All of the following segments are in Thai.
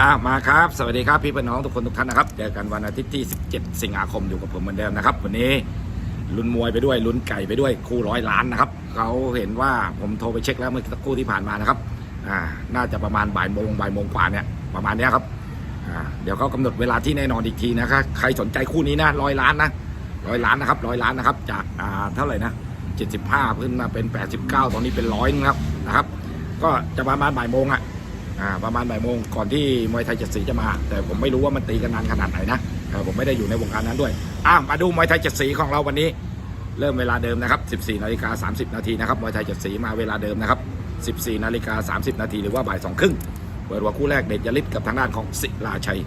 อ่ามาครับ สวัสดีครับพี่พี่น้องทุกคนทุกท่านนะครับเจอกันวันอาทิตย์ที่ 17 สิงหาคมอยู่กับผมเหมือนเดิมนะครับ วันนี้ลุ้นมวยไปด้วยลุ้นไก่ไปด้วยคู่ร้อยล้านนะครับเขาเห็นว่าผมโทรไปเช็คแล้วเมื่อสักครู่ที่ผ่านมานะครับอ่าน่าจะประมาณบ่ายโมงบ่ายโมงกว่าเนี่ยประมาณเนี้ยครับอ่าเดี๋ยวเขากำหนดเวลาที่แน่นอนอีกทีนะครับใครสนใจคู่นี้นะร้อยล้านนะร้อยล้านนะครับร้อยล้านนะครับจากอ่าเท่าไหร่นะ75ขึ้นมาเป็น 89 ตอนนี้เป็นร้อยนะครับนะครับ ก็จะประมาณบ่ายโมงอะอ่า ประมาณบ่ายโมงก่อนที่มวยไทยเจ็ดสีจะมา แต่ผมไม่รู้ว่ามันตีกันนานขนาดไหนนะผมไม่ได้อยู่ในวงการนั้นด้วยอะมาดูมวยไทยเจ็ดสีของเราวันนี้ เริ่มเวลาเดิมนะครับ 14นาฬิกา30 นาทีนะครับมวยไทยเจ็ดสีมาเวลาเดิมนะครับ 14นาฬิกา30 นาทีหรือว่าบ่ายสองครึ่งเปิดหัวคู่แรกเดชยลิศกับทางด้านของศิลาชัย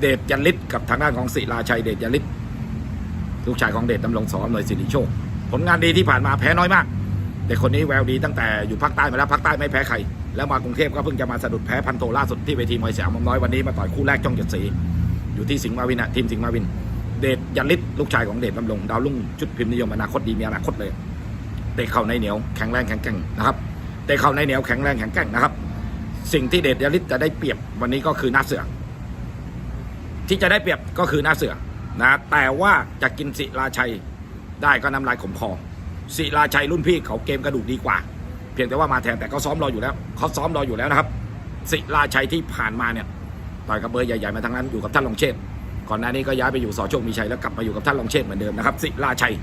เดชยลิศกับทางด้านของศิลาชัยเดชยลิศลูกชายของเดชดำรงสอหน่วยสิริโชค ผลงานดีที่ผ่านมาแพ้น้อยมาก เด็กคนนี้แววดีตั้งแต่อยู่ภาคใต้มาแล้วภาคใต้ไม่แพ้ใคร แล้วมากรุงเทพก็เพิ่งจะมาสะดุดแพ้พันโทล่าสุดที่เวทีมวยสยามมอมน้อยวันนี้มาต่อยคู่แรกจ้องเจ็ดสีอยู่ที่สิงห์มาวินอะทีมสิงห์มาวิน เดชยันลิศลูกชายของเดชดำรงดาวรุ่งจุดพิมพ์นิยมอนาคตดีมีอนาคตเลยเตะเข่าในเหนียวแข็งแรงแข็งแกร่งนะครับเตะเข่าในเหนียวแข็งแรงแข็งแกร่งนะครับ สิ่งที่เดชยันลิศจะได้เปรียบวันนี้ก็คือหน้าเสือที่จะได้เปรียบก็คือหน้าเสือนะแต่ว่าจะกินศิลาชัยได้ก็น้ำลายขมคอ ศิลาชัยรุ่นพี่เขาเกมกระดูกดีกว่า เพียงแต่ว่ามาแทนแต่เขาซ้อมรออยู่แล้วเขาซ้อมรออยู่แล้วนะครับศิลาชัยที่ผ่านมาเนี่ยต่อยกับเบอร์ใหญ่ๆมาทั้งนั้นอยู่กับท่านลงเชษก่อนหน้านี้ก็ย้ายไปอยู่สอโชคมีชัยแล้วกลับมาอยู่กับท่านลงเชษเหมือนเดิมนะครับศิลาชัย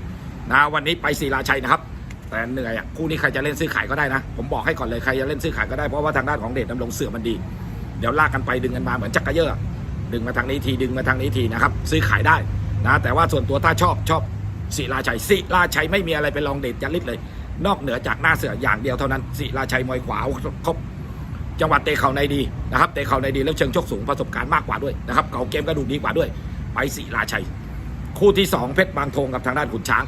นะวันนี้ไปศิลาชัยนะครับ แต่เหนื่อยอะคู่นี้ใครจะเล่นซื้อขายก็ได้นะ ผมบอกให้ก่อนเลยใครจะเล่นซื้อขายก็ได้เพราะว่าทางด้านของเดชดำรงเสือมันดี เดี๋ยวลากกันไปดึงกันมาเหมือนจักรเยอะดึงมาทางนี้ทีดึงมาทางนี้ทีนะครับซื้อขายได้นะแต่ว่าส่วนตัวถ้าชอบชอบ ศิลาชัยศิลาชัยไม่มีอะไรเป็นรองเดชยันลิศเลย นอกเหนือจากหน้าเสืออย่างเดียวเท่านั้นศิลาชัยมวยขวาครบจังหวัดเตะเข่าในดีนะครับเตะเข่าในดีแล้วเชิงชกสูงประสบการณ์มากกว่าด้วยนะครับเก่าเกมกระดูกดีกว่าด้วย ไปศิลาชัย คู่ที่สองเพชรบางทงกับทางด้านขุนช้าง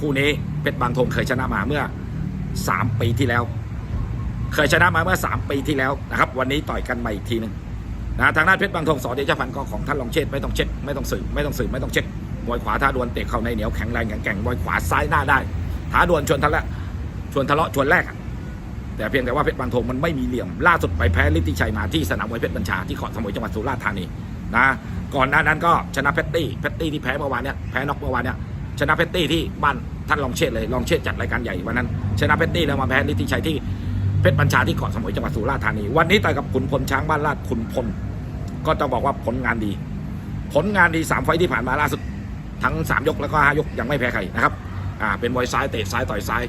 คู่นี้เพชรบางทงเคยชนะมาเมื่อสามปีที่แล้ว เคยชนะมาเมื่อสามปีที่แล้วนะครับ วันนี้ต่อยกันใหม่อีกทีหนึ่งนะทางด้านเพชรบางทงสอเดชพันธ์ก็ของท่านรองเชษฐ์ไม่ต้องเช็ดไม่ต้องสืบไม่ต้องสืบไม่ต้องเช็ด มวยขวาท่าดวลเตะเข้าในเหนียวแข็งแรงแข็งแกร่งมวยขวาซ้ายหน้าได้ท้าดวลชวนทะเลาะชวนทะเลาะชวนแรกแต่เพียงแต่ว่าเพชรบางทงมันไม่มีเหลี่ยมล่าสุดไปแพ้ฤทธิชัยมาที่สนามมวยเพชรบัญชาที่เกาะสมุยจังหวัดสุราษฎร์ธานีนะก่อนหน้านั้นก็ชนะเพชรตี้เพชรตี้ที่แพ้เมื่อวานเนี้ยแพ้น็อกเมื่อวานเนี้ยชนะเพชรตี้ที่บ้านท่านรองเชษฐ์เลยรองเชษฐ์จัดรายการใหญ่วันนั้น ชนะเพชรตี้แล้วมาแพ้ฤทธิชัยที่เพชรบัญชาที่เกาะสมุยจังหวัดสุราษฎร์ธานี วันนี้ต่อยกับขุนพลช้างบ้านลาดขุนพลก็ต้องบอกว่าผลงานดี ผลงานดีสามไฟที่ผ่านมาล่าสุด ทั้งสามยกแล้วก็ห้ายกยังไม่แพ้ใครนะครับอ่าเป็นมวยซ้ายเตะซ้ายต่อยซ้าย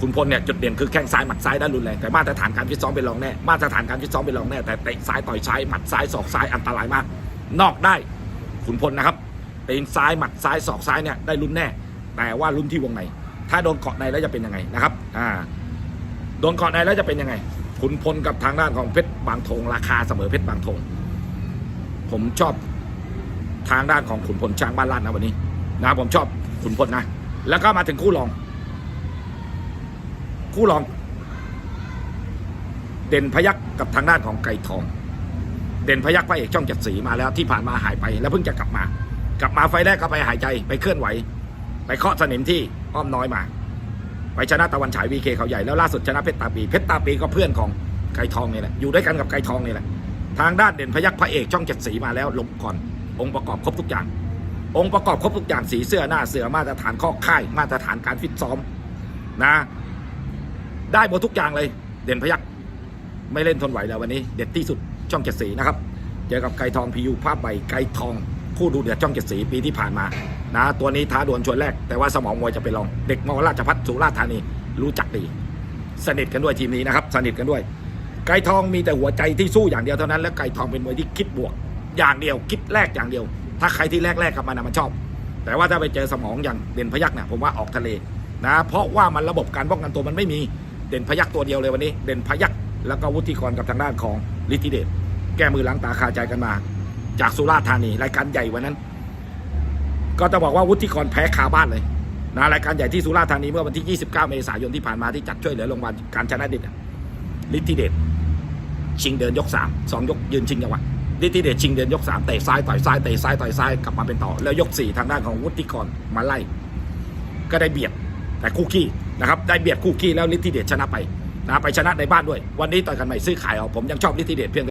คุณพลเนี่ยจุดเด่นคือแข้งซ้ายหมัดซ้ายด้รุนแรงแต่มาตรฐานการฟิตซ้อมเป็นรองแน่มาตรฐานการฟิตซ้อมเป็นรองแน่แต่เตะซ้ายต่อยซ้ายหมัดซ้ายศอกซ้ายอันตรายมาก นอกได้ขุนพลนะครับตีนซ้ายหมัดซ้ายศอกซ้ายเนี่ยได้ลุ้นแน่ แต่ว่าลุ้นที่วงในถ้าโดนเกาะในแล้วจะเป็นยังไงนะครับอ่าโดนเกาะในแล้วจะเป็นยังไงขุนพลกับทางด้านของเพชรบางทงราคาเสมอเพชรบางทงผมชอบทางด้านของขุนพลช้างบ้านลาดนะวันนี้ นะผมชอบขุนพลนะ แล้วก็มาถึงคู่รอง คู่รอง เด่นพยักกับทางด้านของไก่ทอง เด่นพยักพระเอกช่องจ็ดสีมาแล้วที่ผ่านมาหายไปแล้วเพิ่งจะกลับมา กลับมาไฟแรกก็ไปหายใจไปเคลื่อนไหว ไปเคาะสนิมที่อ้อมน้อยมา ไปชนะตะวันฉายวีเคเขาใหญ่แล้วล่าสุดชนะเพชรตาปีเพชรตาปีก็เพื่อนของไก่ทองนี่แหละอยู่ด้วยกันกับไก่ทองนี่แหละทางด้านเด่นพยักพระเอกช่องเจ็ดสีมาแล้วลงก่อนองค์ประกอบครบทุกอย่าง องค์ประกอบครบทุกอย่างสีเสื้อหน้าเสือมาตรฐานข้อค่ายมาตรฐานการฟิตซ้อมนะ ได้หมดทุกอย่างเลย เด่นพยักไม่เล่นทนไหวแล้ววันนี้ เด็ดที่สุดช่องเจ็ดสีนะครับเจอกับไก่ทองพียูภาพใบไก่ทองคู่ดูเดือดช่องเจ็ดสีปีที่ผ่านมานะตัวนี้ท้าดวลชวนแรก แต่ว่าสมองมวยจะไปลอง เด็กมอราชพัฒสุราษฎร์ธานีรู้จักดีสนิทกันด้วยทีมนี้นะครับสนิทกันด้วย ไก่ทองมีแต่หัวใจที่สู้อย่างเดียวเท่านั้นและไก่ทองเป็นมวยที่คิดบวก อย่างเดียวคิดแรกอย่างเดียว ถ้าใครที่แรกๆกับมันนะมันชอบ แต่ว่าถ้าไปเจอสมองอย่างเด่นพยักเนี่ยผมว่าออกทะเลนะเพราะว่ามันระบบการป้องกันตัวมันไม่มีเด่นพยักตัวเดียวเลยวันนี้ เด่นพยักแล้วก็วุฒิกรกับทางด้านของลิทิเดชแก้มือล้างตาคาใจกันมา จากสุราษฎร์ธานีรายการใหญ่วันนั้น ก็จะบอกว่าวุฒิกรแพ้คาบ้านเลยนะรายการใหญ่ที่สุราษฎร์ธานีเมื่อวันที่ 29 เมษายนที่ผ่านมาที่จัดช่วยเหลือโรงพยาบาลการชนะด็ดอะลิทิเดชชิงเดินยกสามสองยกยืนชิงจังหวะ ดิติเดชชิงเดินยกสามเตะซ้ายต่อยซ้ายเตะซ้ายต่อยซ้ายกลับมาเป็นต่อ แล้วยกสี่ทางด้านของวุฒิกรมาไล่ ก็ได้เบียดแต่คู่ขี้นะครับได้เบียดคู่ขี้แล้วลิทิเดชชนะไปนะไปชนะในบ้านด้วย วันนี้ต่อยกันใหม่ซื้อขายเอาผมยังชอบลิทิเดชเพียง